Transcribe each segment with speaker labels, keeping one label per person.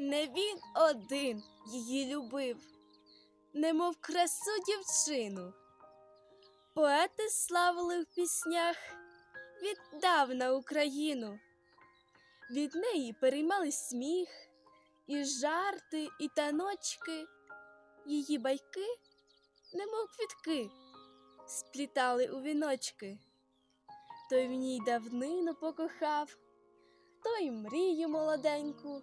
Speaker 1: Не він один її любив, немов красу дівчину. Поети славили в піснях віддавна Україну. Від неї переймали сміх, і жарти, і таночки. Її байки, немов квітки, сплітали у віночки. Той в ній давнину покохав, той мрію молоденьку.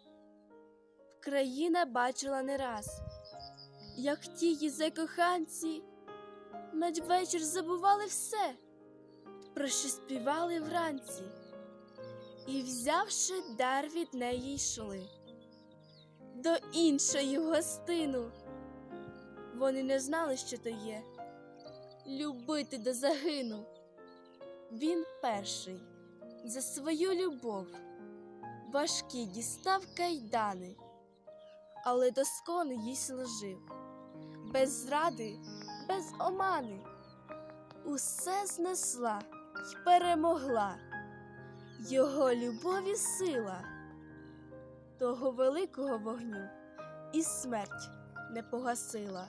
Speaker 1: Країна бачила не раз, як ті її закоханці надвечір забували все, про що співали вранці, і, взявши дар від неї, йшли до іншої гостину. Вони не знали, що то є. Любити до загину. Він перший за свою любов. Важкі дістав кайдани, але доскону їй служив, без зради, без омани, усе знесла й перемогла. Його любові сила, того великого вогню і смерть не погасила.